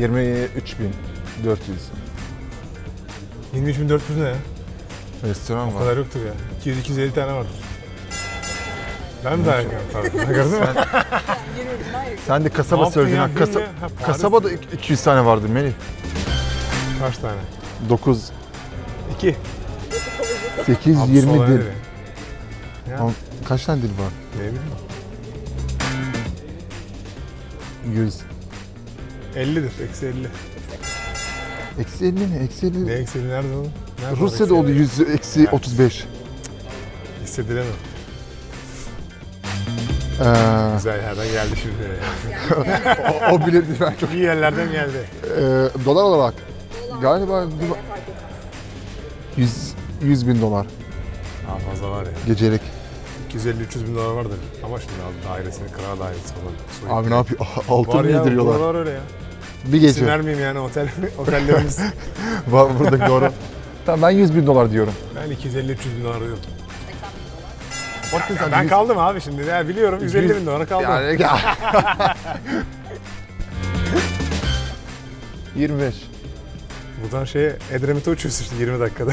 23.400. 23.400 ne ya? Restoran O var. kadar yoktur ya. 200-250 tane vardır. Ben mi daha yakınım tabii. Gördün mü? Sen de Ne kasaba yaptın söyledin. ya? ha. Kasa, Bilmiyorum. Ha, Paris. kasabada ik- 200 tane vardı Melih. Kaç tane? 9, 2. 8, Abdüs 20 olabilir dil. Ama Kaç tane dil var? ne bileyim. 100. 50'dir. Eksi 50. Eksi 50 mi? Eksi 50. Ne eksi 50 nerede oğlum? Nerede Rusya'da oldu 50? 100 eksi Ya. 35. Hissedilemiyor. Ee, Güzel yerden geldi şimdi. o, o bilirdi ben çok. İyi yerlerden geldi. Ee, dolar olarak galiba bak- 100, 100 bin dolar Daha fazla var ya. gecelik. 250-300 bin dolar vardır. Ama şimdi al dairesini, kral dairesi falan. Abi ne yapıyor? Altın Var mı ya, yediriyorlar? buralar öyle ya. Bir İsim gece. vermeyeyim yani otel, otellerimiz. Var burada doğru. tamam ben 100 bin dolar diyorum. ben 250-300 bin dolar diyorum. Bakın sen Ben kaldım abi şimdi. Ya biliyorum 150 Yüz- bin dolara kaldım. Yani, ya. 25. Buradan şeye Edremit'e uçuyorsun işte 20 dakikada.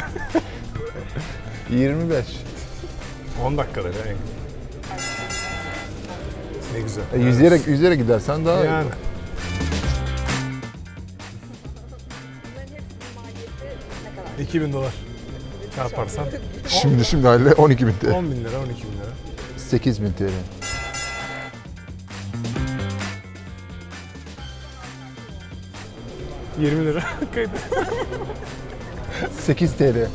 25. 10 dakikada ya. en- Ne güzel. E, yüzerek, yüzerek gidersen daha Yani. Bunların 2000 dolar çarparsan Şimdi şimdi haliyle 12 bin TL. 10 bin lira 12 bin lira. 8 bin TL. bin 20 lira kayıt. 8 TL.